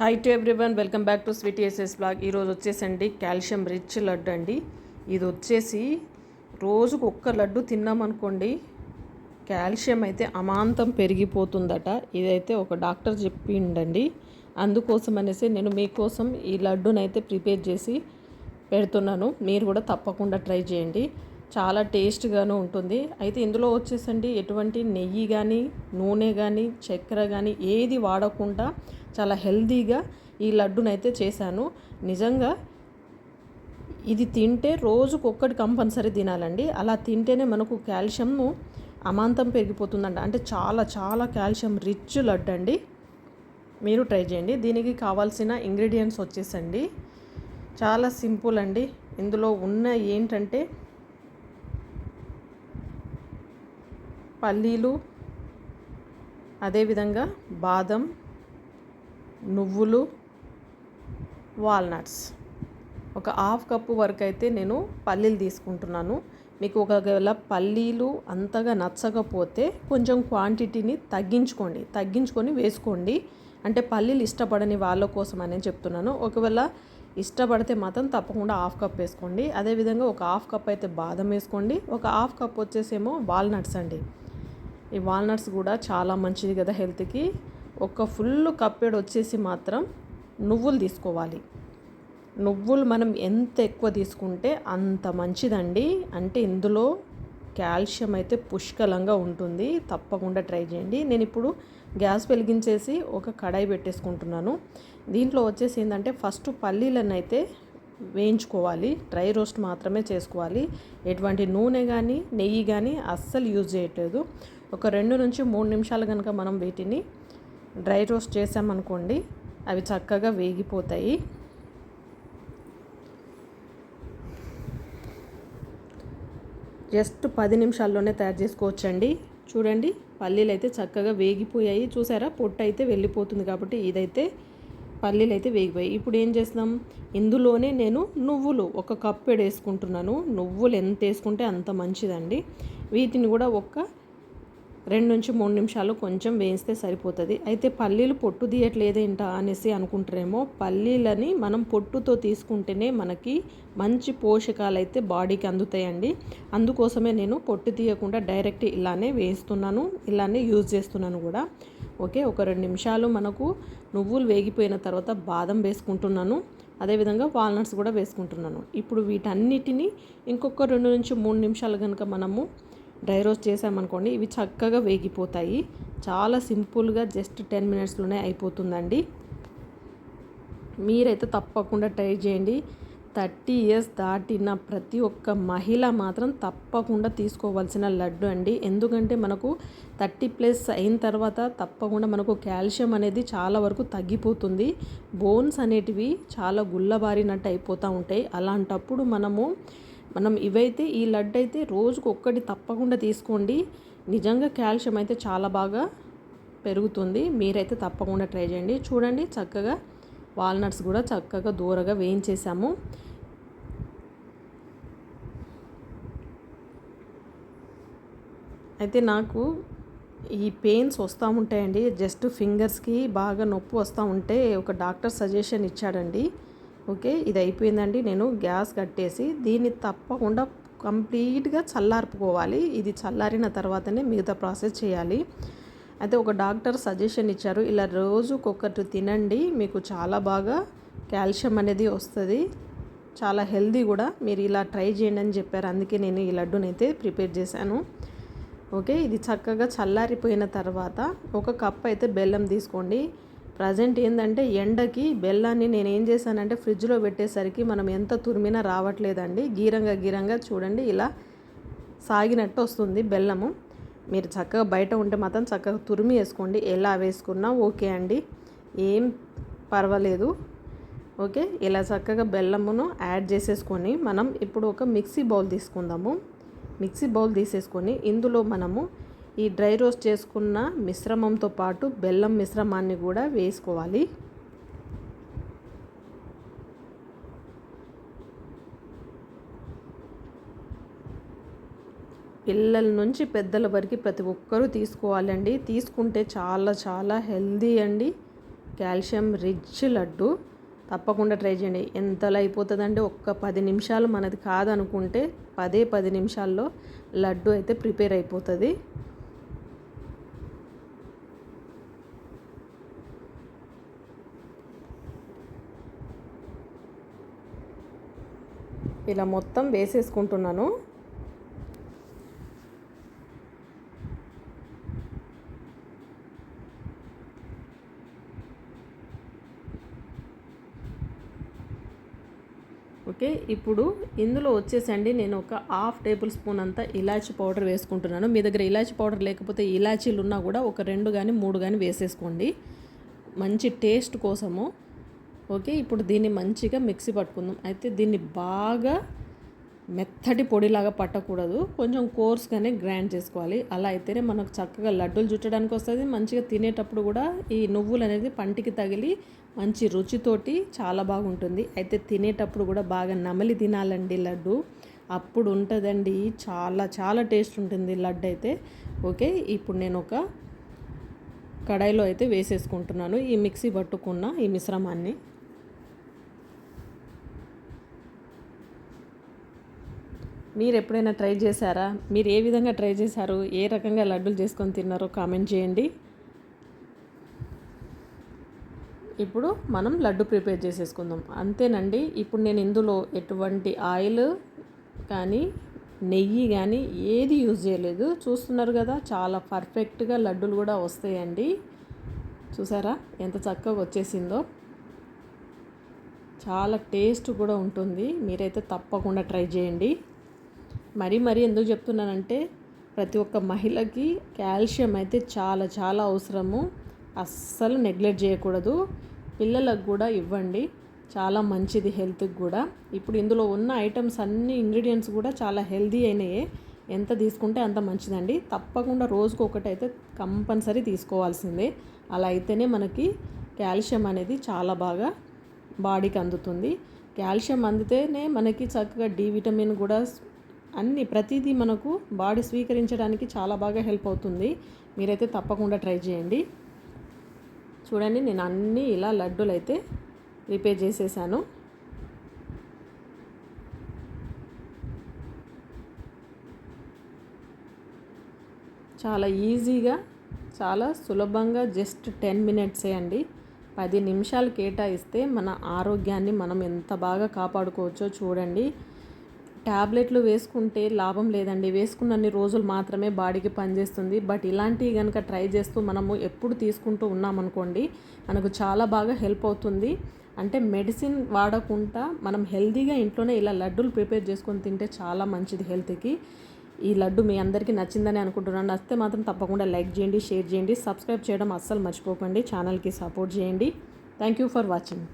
Hi to everyone welcome back to sweet SS blog ఈరోజు వచ్చేసండి calcium rich laddu అండి. ఇది వచ్చేసి రోజుకు ఒక్క లడ్డు తిన్నామనుకోండి కాల్షియం అయితే అమాంతం పెరిగిపోతుందట. ఇదైతే ఒక డాక్టర్ చెప్పిండండి. అందుకోసం అనేసి నేను మీకోసం ఈ లడ్డునైతే ప్రిపేర్ చేసి పెడుతున్నాను. మీరు కూడా తప్పకుండా ట్రై చేయండి. చాలా టేస్ట్గాను ఉంటుంది. అయితే ఇందులో వచ్చేసండి ఎటువంటి నెయ్యి కానీ నూనె కానీ చక్కెర కానీ ఏది వాడకుండా చాలా హెల్దీగా ఈ లడ్డునైతే చేశాను. నిజంగా ఇది తింటే రోజుకు ఒక్కటి కంపల్సరీ తినాలండి. అలా తింటేనే మనకు కాల్షియము అమాంతం పెరిగిపోతుందంట. అంటే చాలా చాలా కాల్షియం రిచ్ లడ్డు అండి మీరు ట్రై చేయండి. దీనికి కావాల్సిన ఇంగ్రీడియంట్స్ వచ్చేసండి. చాలా సింపుల్ అండి. ఇందులో ఉన్న ఏంటంటే పల్లీలు అదేవిధంగా బాదం నువ్వులు వాల్నట్స్. ఒక హాఫ్ కప్పు వరకు అయితే నేను పల్లీలు తీసుకుంటున్నాను. మీకు ఒకవేళ పల్లీలు అంతగా నచ్చకపోతే కొంచెం క్వాంటిటీని తగ్గించుకోండి. తగ్గించుకొని వేసుకోండి. అంటే పల్లీలు ఇష్టపడని వాళ్ళ కోసం అనే చెప్తున్నాను. ఒకవేళ ఇష్టపడితే మాత్రం తప్పకుండా హాఫ్ కప్ వేసుకోండి. అదేవిధంగా ఒక హాఫ్ కప్ అయితే బాదం వేసుకోండి. ఒక హాఫ్ కప్ వచ్చేసేమో వాల్నట్స్ అండి. ఈ వాల్నట్స్ కూడా చాలా మంచిది కదా హెల్త్కి. ఒక ఫుల్ కప్పెడ్ వచ్చేసి మాత్రం నువ్వులు తీసుకోవాలి. నువ్వులు మనం ఎంత ఎక్కువ తీసుకుంటే అంత మంచిదండి. అంటే ఇందులో కాల్షియం అయితే పుష్కలంగా ఉంటుంది. తప్పకుండా ట్రై చేయండి. నేను ఇప్పుడు గ్యాస్ వెలిగించేసి ఒక కడాయి పెట్టేసుకుంటున్నాను. దీంట్లో వచ్చేసి ఏంటంటే ఫస్ట్ పల్లీలను అయితే వేయించుకోవాలి. డ్రై రోస్ట్ మాత్రమే చేసుకోవాలి. ఎటువంటి నూనె కానీ నెయ్యి కానీ అస్సలు యూజ్ చేయట్లేదు. ఒక రెండు నుంచి మూడు నిమిషాలు కనుక మనం వీటిని డ్రై రోస్ట్ చేసామనుకోండి అవి చక్కగా వేగిపోతాయి. జస్ట్ పది నిమిషాల్లోనే తయారు చేసుకోవచ్చండి. చూడండి పల్లీలు అయితే చక్కగా వేగిపోయాయి. చూసారా? పొట్టు అయితే వెళ్ళిపోతుంది కాబట్టి ఇదైతే పల్లీలు అయితే వేగిపోయాయి. ఇప్పుడు ఏం చేస్తాం ఇందులోనే నేను నువ్వులు ఒక కప్పు వేసుకుంటున్నాను నువ్వులు ఎంత వేసుకుంటే అంత మంచిదండి. వీటిని కూడా ఒక రెండు నుంచి మూడు నిమిషాలు కొంచెం వేయిస్తే సరిపోతుంది. అయితే పల్లీలు పొట్టు తీయట్లేదేంటా అనేసి అనుకుంటారేమో? పల్లీలని మనం పొట్టుతో తీసుకుంటేనే మనకి మంచి పోషకాలు అయితే బాడీకి అందుతాయండి. అందుకోసమే నేను పొట్టు తీయకుండా డైరెక్ట్ ఇలానే వేస్తున్నాను ఇలానే యూజ్ చేస్తున్నాను కూడా. ఓకే ఒక రెండు నిమిషాలు మనకు నువ్వులు వేగిపోయిన తర్వాత బాదం వేసుకుంటున్నాను. అదేవిధంగా వాల్నట్స్ కూడా వేసుకుంటున్నాను. ఇప్పుడు వీటన్నిటిని ఇంకొక రెండు నుంచి మూడు నిమిషాలు కనుక మనము డ్రై రోస్ట్ చేసామనుకోండి ఇవి చక్కగా వేగిపోతాయి. చాలా సింపుల్గా జస్ట్ టెన్ మినిట్స్లోనే అయిపోతుందండి. మీరైతే తప్పకుండా ట్రై చేయండి. థర్టీ ఇయర్స్ దాటిన ప్రతి ఒక్క మహిళ మాత్రం తప్పకుండా తీసుకోవాల్సిన లడ్డు అండి. ఎందుకంటే మనకు థర్టీ ప్లస్ అయిన తర్వాత తప్పకుండా మనకు కాల్షియం అనేది చాలా వరకు తగ్గిపోతుంది. బోన్స్ అనేటివి చాలా గుల్లబారినట్టు అయిపోతూ ఉంటాయి. అలాంటప్పుడు మనము మనం ఇవైతే ఈ లడ్డు అయితే రోజుకు ఒక్కటి తప్పకుండా తీసుకోండి. నిజంగా కాల్షియం అయితే చాలా బాగా పెరుగుతుంది. మీరైతే తప్పకుండా ట్రై చేయండి. చూడండి చక్కగా వాల్నట్స్ కూడా చక్కగా దూరగా వేయించేసాము. అయితే నాకు ఈ పెయిన్స్ వస్తూ ఉంటాయండి. జస్ట్ ఫింగర్స్కి బాగా నొప్పి వస్తూ ఉంటే ఒక డాక్టర్ సజెషన్ ఇచ్చాడండి. ఓకే ఇది అయిపోయిందండి. నేను గ్యాస్ కట్టేసి దీన్ని తప్పకుండా కంప్లీట్గా చల్లార్పుకోవాలి. ఇది చల్లారిన తర్వాతనే మిగతా ప్రాసెస్ చేయాలి. అయితే ఒక డాక్టర్ సజెషన్ ఇచ్చారు. ఇలా రోజుకొకటి తినండి. మీకు చాలా బాగా కాల్షియం అనేది వస్తుంది. చాలా హెల్దీ కూడా. మీరు ఇలా ట్రై చేయండి అని చెప్పారు. అందుకే నేను ఈ లడ్డునైతే ప్రిపేర్ చేశాను. ఓకే? ఇది చక్కగా చల్లారిపోయిన తర్వాత ఒక కప్ అయితే బెల్లం తీసుకోండి. ప్రజెంట్ ఏంటంటే ఎండకి బెల్లాన్ని నేను ఏం చేశానంటే ఫ్రిడ్జ్లో పెట్టేసరికి మనం ఎంత తురిమినా రావట్లేదండి. గీరంగా గీరంగా చూడండి ఇలా సాగినట్టు వస్తుంది బెల్లము. మీరు చక్కగా బయట ఉంటే మాత్రం చక్కగా తురిమి వేసుకోండి. ఎలా వేసుకున్నా ఓకే అండి. ఏం పర్వాలేదు. ఓకే? ఇలా చక్కగా బెల్లమును యాడ్ చేసేసుకొని మనం ఇప్పుడు ఒక మిక్సీ బౌల్ తీసుకుందాము. మిక్సీ బౌల్ తీసేసుకొని ఇందులో మనము ఈ డ్రై రోస్ట్ చేసుకున్న మిశ్రమంతో పాటు బెల్లం మిశ్రమాన్ని కూడా వేసుకోవాలి. పిల్లల నుంచి పెద్దల వరకు ప్రతి ఒక్కరూ తీసుకోవాలండి. తీసుకుంటే చాలా చాలా హెల్దీ అండి. Calcium rich laddu. తప్పకుండా ట్రై చేయండి. ఎంతలో అయిపోతుందంటే ఒక్క పది నిమిషాలు మనది కాదనుకుంటే పదే పది నిమిషాల్లో లడ్డు అయితే ప్రిపేర్ అయిపోతుంది. ఇలా మొత్తం వేసేసుకుంటున్నాను. ఓకే ఇప్పుడు ఇందులో వచ్చేసండి. నేను ఒక హాఫ్ టేబుల్ స్పూన్ అంతా ఇలాచి పౌడర్ వేసుకుంటున్నాను. మీ దగ్గర ఇలాచి పౌడర్ లేకపోతే ఇలాచీలు ఉన్నా కూడా ఒక రెండు కానీ మూడు కానీ వేసేసుకోండి. మంచి టేస్ట్ కోసము. ఓకే ఇప్పుడు దీన్ని మంచిగా మిక్సీ పట్టుకుందాం. అయితే దీన్ని బాగా మెత్తటి పొడిలాగా పట్టకూడదు. కొంచెం కోర్స్గానే గ్రైండ్ చేసుకోవాలి. అలా అయితేనే మనకు చక్కగా లడ్డూలు చుట్టడానికి వస్తుంది. మంచిగా తినేటప్పుడు కూడా ఈ నువ్వులు అనేది పంటికి తగిలి మంచి రుచితోటి చాలా బాగుంటుంది. అయితే తినేటప్పుడు కూడా బాగా నమలి తినాలండి లడ్డు. అప్పుడు ఉంటుందండి. చాలా చాలా టేస్ట్ ఉంటుంది లడ్డు అయితే. ఓకే ఇప్పుడు నేను ఒక కడాయిలో అయితే వేసేసుకుంటున్నాను. ఈ మిక్సీ పట్టుకున్న ఈ మిశ్రమాన్ని. మీరు ఎప్పుడైనా ట్రై చేశారా? మీరు ఏ విధంగా ట్రై చేశారు? ఏ రకంగా లడ్డూలు చేసుకొని తిన్నారో కామెంట్ చేయండి. ఇప్పుడు మనం లడ్డు ప్రిపేర్ చేసేసుకుందాం. అంతేనండి ఇప్పుడు నేను ఇందులో ఎటువంటి ఆయిల్ కానీ నెయ్యి కానీ ఏది యూజ్ చేయలేదు. చూస్తున్నారు కదా చాలా పర్ఫెక్ట్గా లడ్డూలు కూడా వస్తాయండి. చూసారా ఎంత చక్కగా వచ్చేసిందో. చాలా టేస్ట్ కూడా ఉంటుంది. మీరైతే తప్పకుండా ట్రై చేయండి. మరీ మరీ ఎందుకు చెప్తున్నానంటే ప్రతి ఒక్క మహిళకి కాల్షియం అయితే చాలా చాలా అవసరము. అస్సలు నెగ్లెక్ట్ చేయకూడదు. పిల్లలకు కూడా ఇవ్వండి. చాలా మంచిది హెల్త్కి కూడా. ఇప్పుడు ఇందులో ఉన్న ఐటమ్స్ అన్ని ఇంగ్రీడియంట్స్ కూడా చాలా హెల్దీ అయినాయే. ఎంత తీసుకుంటే అంత మంచిదండి. తప్పకుండా రోజుకు ఒకటైతే కంపల్సరీ తీసుకోవాల్సిందే. అలా అయితేనే మనకి కాల్షియం అనేది చాలా బాగా బాడీకి అందుతుంది. కాల్షియం అందితేనే మనకి చక్కగా డి విటమిన్ కూడా అన్ని ప్రతిదీ మనకు బాడీ స్వీకరించడానికి చాలా బాగా హెల్ప్ అవుతుంది. మీరైతే తప్పకుండా ట్రై చేయండి. చూడండి నేను అన్నీ ఇలా లడ్డూలు అయితే ప్రిపేర్ చేసేసాను. చాలా ఈజీగా చాలా సులభంగా జస్ట్ టెన్ మినిట్సే అండి. పది నిమిషాలు కేటాయిస్తే మన ఆరోగ్యాన్ని మనం ఎంత బాగా కాపాడుకోవచ్చో చూడండి. ట్యాబ్లెట్లు వేసుకుంటే లాభం లేదండి. వేసుకున్నన్ని రోజులు మాత్రమే బాడీకి పనిచేస్తుంది. బట్ ఇలాంటివి కనుక ట్రై చేస్తూ మనము ఎప్పుడు తీసుకుంటూ ఉన్నామనుకోండి మనకు చాలా బాగా హెల్ప్ అవుతుంది. అంటే మెడిసిన్ వాడకుండా మనం హెల్తీగా ఇంట్లోనే ఇలా లడ్డూలు ప్రిపేర్ చేసుకొని తింటే చాలా మంచిది హెల్త్కి. ఈ లడ్డు మీ అందరికీ నచ్చిందని అనుకుంటున్నాను. నచ్చితే మాత్రం తప్పకుండా లైక్ చేయండి షేర్ చేయండి సబ్స్క్రైబ్ చేయడం అస్సలు మర్చిపోకండి. ఛానల్కి సపోర్ట్ చేయండి. Thank you for watching.